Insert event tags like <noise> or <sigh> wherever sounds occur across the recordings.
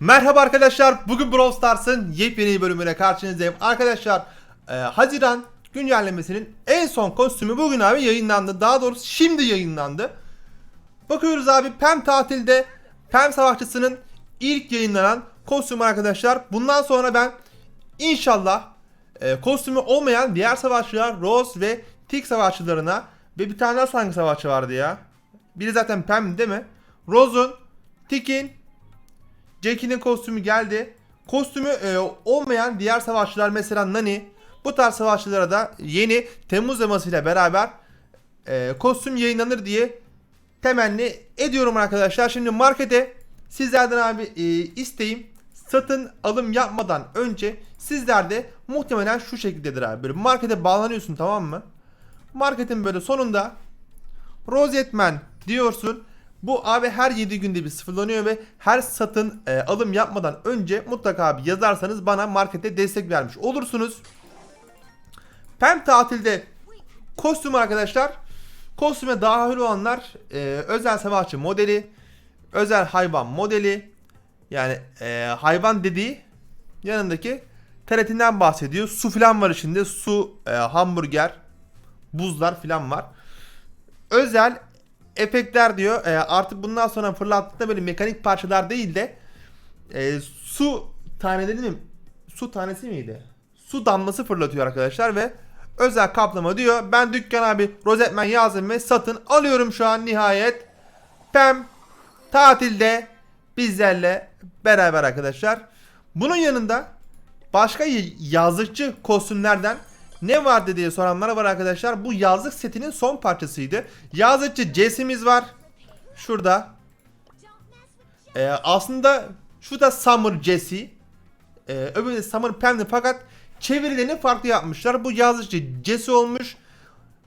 Merhaba arkadaşlar. Bugün Brawl Stars'ın yepyeni bölümüne karşınızdayım. Arkadaşlar, e, Haziran güncellemesinin en son kostümü bugün abi yayınlandı. Daha doğrusu şimdi yayınlandı. Bakıyoruz abi Pem tatilde Pem Savaşçısı'nın ilk yayınlanan kostümü arkadaşlar. Bundan sonra ben inşallah e, kostümü olmayan diğer savaşçılar Rose ve Tick savaşçılarına ve bir tane daha hangi savaşçı vardı ya? Biri zaten Pem değil mi? Rose'un, Tick'in, Jackie'nin kostümü geldi. Kostümü e, olmayan diğer savaşçılar mesela Nani bu tarz savaşçılara da yeni Temmuz temasıyla beraber e, kostüm yayınlanır diye temenni ediyorum arkadaşlar. Şimdi markete sizlerden abi e, isteğim satın alım yapmadan önce sizlerde muhtemelen şu şekildedir abi. Böyle markete bağlanıyorsun tamam mı? Marketin böyle sonunda Rosetman diyorsun. Bu abi her 7 günde bir sıfırlanıyor ve her satın e, alım yapmadan önce mutlaka abi yazarsanız bana markete destek vermiş olursunuz. Pem tatilde kostüm arkadaşlar. Kostüme dahil olanlar e, özel savaşçı modeli, özel hayvan modeli. Yani e, hayvan dediği yanındaki TRT'den bahsediyor. Su filan var içinde. Su, e, hamburger, buzlar filan var. Özel efektler diyor. E, artık bundan sonra fırlattığında böyle mekanik parçalar değil de e, su taneleri mi? Su tanesi miydi? Su damlası fırlatıyor arkadaşlar ve özel kaplama diyor. Ben dükkan abi Rosetman yazdım ve satın alıyorum şu an nihayet. Pem tatilde bizlerle beraber arkadaşlar. Bunun yanında başka y- yazlıkçı kostümlerden ne vardı diye soranlara var arkadaşlar. Bu yazlık setinin son parçasıydı. Yazlıkçı Jesse'miz var. Şurada. Ee, aslında şu da Summer Jesse. Ee, öbürü de Summer Pam'di fakat çevirilerini farklı yapmışlar. Bu yazlıkçı Jesse olmuş.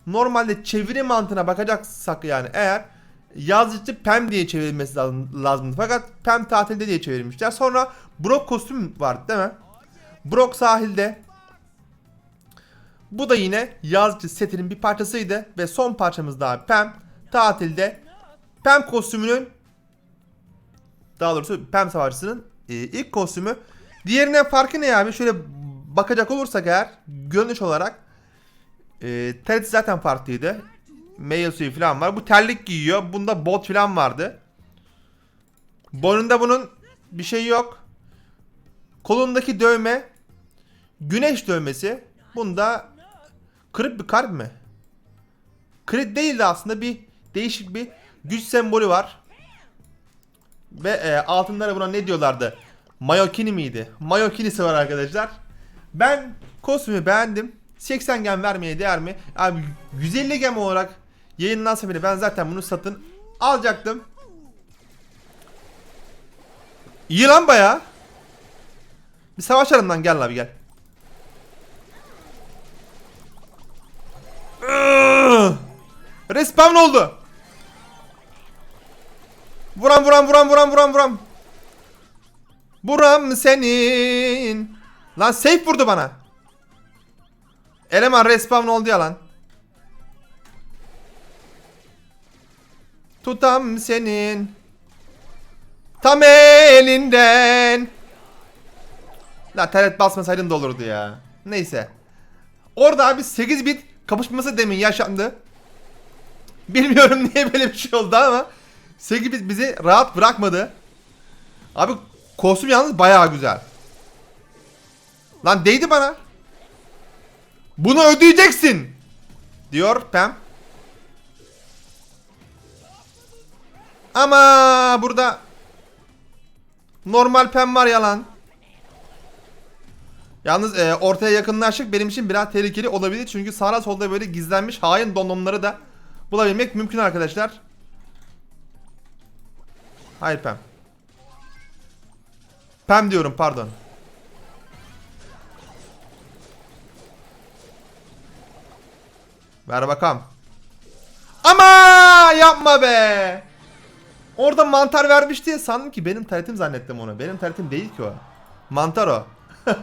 Normalde çeviri mantığına bakacaksak yani eğer yazıcı Pem diye çevrilmesi lazım, lazımdı. Fakat Pem tatilde diye çevirmişler. Sonra Brock kostüm vardı değil mi? Brock sahilde. Bu da yine yazıcı setinin bir parçasıydı. Ve son parçamız daha Pem tatilde. Pem kostümünün daha doğrusu Pem savaşçısının e, ilk kostümü. Diğerine farkı ne abi? Şöyle bakacak olursak eğer görünüş olarak e, TRT zaten farklıydı. Meyve suyu falan var. Bu terlik giyiyor. Bunda bot falan vardı. Boynunda bunun bir şey yok. Kolundaki dövme güneş dövmesi. Bunda kırık bir kalp mi? Kırık değil de aslında bir değişik bir güç sembolü var. Ve e, altınlara buna ne diyorlardı? Mayokini miydi? Mayokinisi var arkadaşlar. Ben kostümü beğendim. 80 gem vermeye değer mi? Abi 150 gem olarak yayınlansa bile ben zaten bunu satın alacaktım. İyi lan baya. Bir savaşalım lan gel abi gel. Respawn oldu. Vuran vuran vuran vuran vuran vuran. Buram senin. Lan safe vurdu bana. Eleman respawn oldu ya lan. Tutam senin. Tam elinden. La taret basmasaydın da olurdu ya. Neyse. Orada abi 8 bit kapışması demin yaşandı. <laughs> Bilmiyorum niye böyle bir şey oldu ama 8 bit bizi rahat bırakmadı. Abi kostüm yalnız bayağı güzel. Lan değdi bana. Bunu ödeyeceksin. Diyor Pam. Ama burada normal Pam var yalan. Yalnız e, ortaya yakınlaştık benim için biraz tehlikeli olabilir. Çünkü sağda solda böyle gizlenmiş hain donanımları da bulabilmek mümkün arkadaşlar. Hayır Pam. Pam diyorum pardon. Ver bakalım. Ama yapma be. Orada mantar vermiş diye sandım ki benim taletim zannettim onu. Benim taletim değil ki o. Mantar o. <laughs>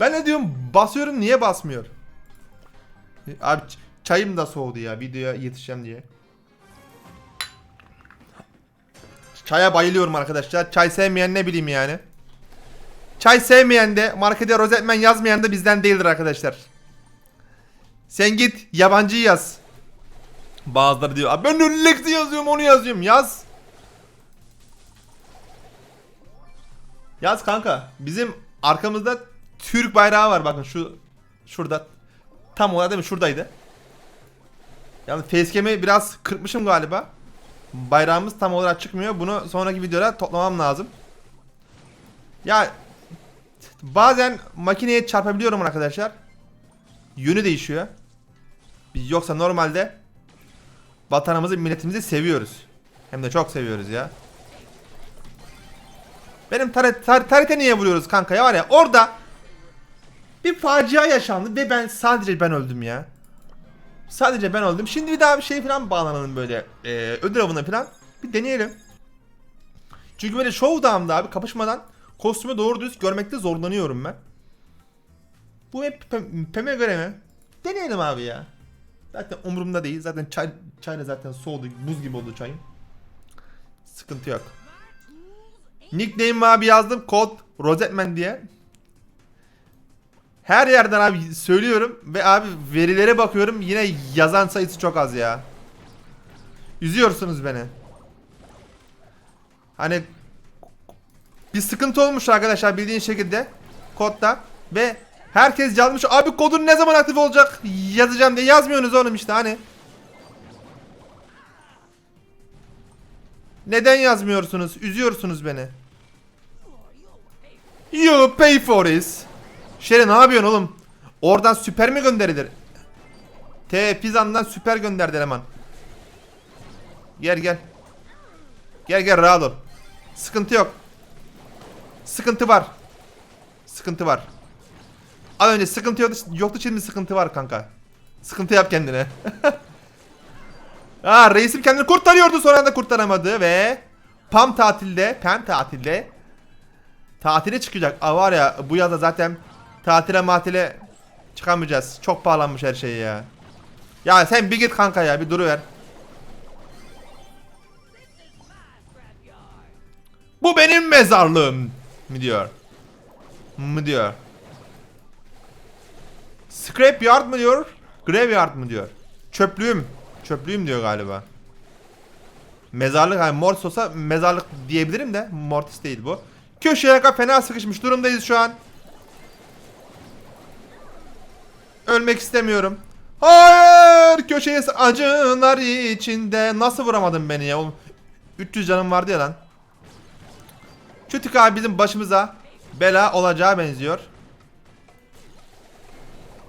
ben ne diyorum basıyorum niye basmıyor? Abi çayım da soğudu ya videoya yetişeceğim diye. Çaya bayılıyorum arkadaşlar. Çay sevmeyen ne bileyim yani. Çay sevmeyen de markete rozetmen yazmayan da bizden değildir arkadaşlar. Sen git yabancı yaz. Bazıları diyor "Abi ben Lex'i yazıyorum onu yazıyorum yaz. Yaz kanka. Bizim arkamızda Türk bayrağı var bakın şu şurada. Tam olarak değil mi? Şuradaydı. Yani facecam'i biraz kırpmışım galiba. Bayrağımız tam olarak çıkmıyor. Bunu sonraki videoda toplamam lazım. Ya bazen makineye çarpabiliyorum arkadaşlar. Yönü değişiyor. Biz yoksa normalde vatanımızı, milletimizi seviyoruz. Hem de çok seviyoruz ya. Benim tar tar tarite niye vuruyoruz kanka ya var ya orada bir facia yaşandı ve ben sadece ben öldüm ya. Sadece ben öldüm. Şimdi bir daha bir şey falan bağlanalım böyle e, ödül avına falan. Bir deneyelim. Çünkü böyle showdown'da abi kapışmadan kostümü doğru düz görmekte zorlanıyorum ben. Bu hep Pem- Pem'e göre mi? Deneyelim abi ya. Zaten umurumda değil. Zaten çay, çay zaten soğudu. Buz gibi oldu çayım. Sıkıntı yok. Nickname abi yazdım. Kod Rosetman diye. Her yerden abi söylüyorum ve abi verilere bakıyorum yine yazan sayısı çok az ya. Üzüyorsunuz beni. Hani bir sıkıntı olmuş arkadaşlar bildiğin şekilde kodda ve herkes yazmış abi kodun ne zaman aktif olacak yazacağım diye yazmıyorsunuz oğlum işte hani. Neden yazmıyorsunuz? Üzüyorsunuz beni. You pay for this. Şere ne yapıyorsun oğlum? Oradan süper mi gönderilir? T Pizan'dan süper gönderdi eleman. Gel gel. Gel gel rahat ol. Sıkıntı yok. Sıkıntı var. Sıkıntı var. Az önce sıkıntı yoktu, yoktu şimdi sıkıntı var kanka. Sıkıntı yap kendine. ha <laughs> reisim kendini kurtarıyordu sonra da kurtaramadı ve Pam tatilde, Pam tatilde tatile çıkacak. Aa var ya bu yazda zaten tatile matile çıkamayacağız. Çok pahalanmış her şey ya. Ya sen bir git kanka ya bir duruver. Bu benim mezarlığım mi diyor. Mı diyor. Scrapyard mı diyor? Graveyard mı diyor? Çöplüğüm. Çöplüğüm diyor galiba. Mezarlık yani Mortis olsa mezarlık diyebilirim de Mortis değil bu. Köşeye fena sıkışmış durumdayız şu an. Ölmek istemiyorum. Hayır köşeye acılar içinde. Nasıl vuramadın beni ya oğlum? 300 canım vardı ya lan. Tık abi bizim başımıza bela olacağı benziyor.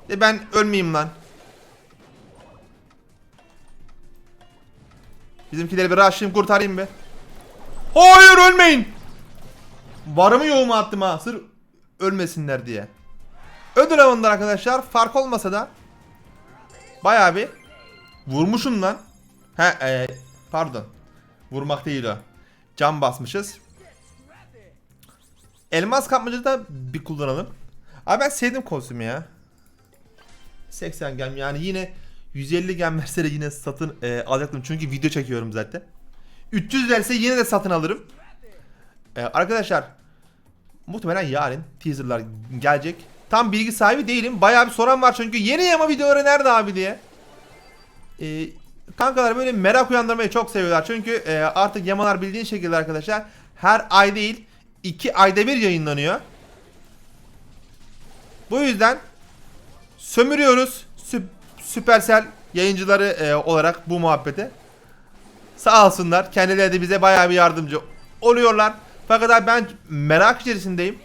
E ben ölmeyeyim lan. Bizimkileri bir rushlayayım kurtarayım be. Hayır ölmeyin. Varımı yoğumu attım ha sırf ölmesinler diye. Ödül avında arkadaşlar fark olmasa da bayağı bir vurmuşum lan. He e, pardon. Vurmak değil o. Cam basmışız. Elmas kapmacı da bir kullanalım. Abi ben sevdim kostümü ya. 80 gem yani yine 150 gem verse de yine satın e, alacaktım çünkü video çekiyorum zaten. 300 verse yine de satın alırım. E, arkadaşlar muhtemelen yarın teaserlar gelecek. Tam bilgi sahibi değilim. Bayağı bir soran var çünkü yeni yama videoları nerede abi diye. E, kankalar böyle merak uyandırmayı çok seviyorlar. Çünkü e, artık yamalar bildiğin şekilde arkadaşlar her ay değil 2 ayda bir yayınlanıyor. Bu yüzden sömürüyoruz Sü- Süpersel yayıncıları e, olarak bu muhabbete. Sağ olsunlar. Kendileri de bize bayağı bir yardımcı oluyorlar. Fakat ben merak içerisindeyim.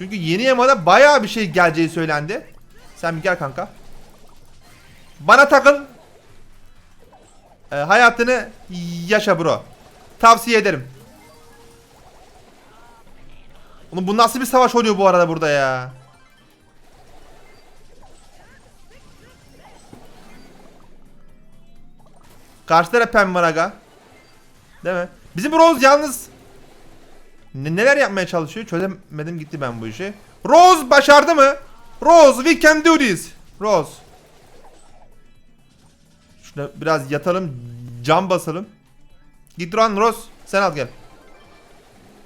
Çünkü yeni yamada bayağı bir şey geleceği söylendi. Sen bir gel kanka. Bana takıl. E, hayatını yaşa bro. Tavsiye ederim. Oğlum bu nasıl bir savaş oluyor bu arada burada ya? Karşıda da Pem var aga. Değil mi? Bizim Rose yalnız ne- neler yapmaya çalışıyor? Çözemedim gitti ben bu işi. Rose başardı mı? Rose we can do this. Rose. Şuna biraz yatalım. Cam basalım. Git Ron Rose. Sen al gel.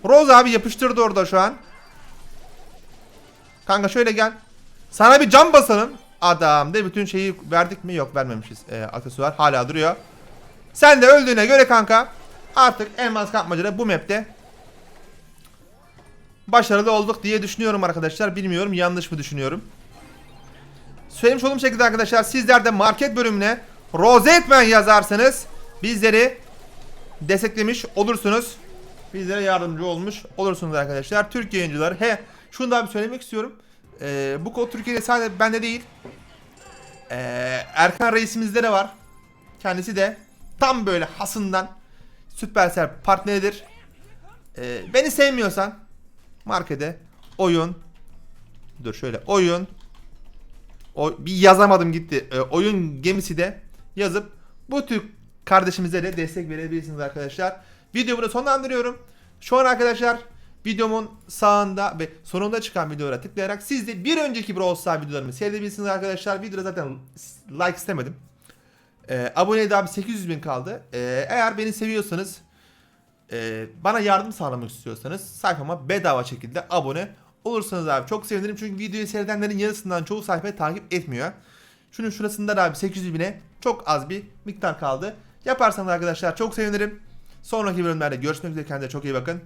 Rose abi yapıştırdı orada şu an. Kanka şöyle gel. Sana bir cam basalım. Adam de bütün şeyi verdik mi? Yok vermemişiz. Ee, aksesuar hala duruyor. Sen de öldüğüne göre kanka artık elmas kapmacada bu map'te başarılı olduk diye düşünüyorum arkadaşlar. Bilmiyorum yanlış mı düşünüyorum. Söylemiş olduğum şekilde arkadaşlar sizler de market bölümüne Rosetman yazarsanız bizleri desteklemiş olursunuz. Bizlere yardımcı olmuş olursunuz arkadaşlar. Türk yayıncıları. He şunu da bir söylemek istiyorum. Ee, bu kod Türkiye'de sadece bende değil. Ee, Erkan reisimizde de var. Kendisi de tam böyle hasından Süpersel partneridir. Ee, beni sevmiyorsan markete oyun dur şöyle oyun o, bir yazamadım gitti. Ee, oyun gemisi de yazıp bu tür kardeşimize de destek verebilirsiniz arkadaşlar. Videomu da sonlandırıyorum. Şu an arkadaşlar videomun sağında ve sonunda çıkan videolara tıklayarak siz de bir önceki Brawl Stars videolarımı seyredebilirsiniz arkadaşlar. Videoda zaten like istemedim. Ee, abone abi 800 bin kaldı. Ee, eğer beni seviyorsanız e, bana yardım sağlamak istiyorsanız sayfama bedava şekilde abone olursanız abi çok sevinirim. Çünkü videoyu seyredenlerin yarısından çoğu sayfayı takip etmiyor. Şunun şurasında da abi 800 bine çok az bir miktar kaldı. Yaparsanız arkadaşlar çok sevinirim. Sonraki bölümlerde görüşmek üzere kendinize çok iyi bakın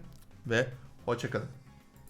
ve hoşçakalın.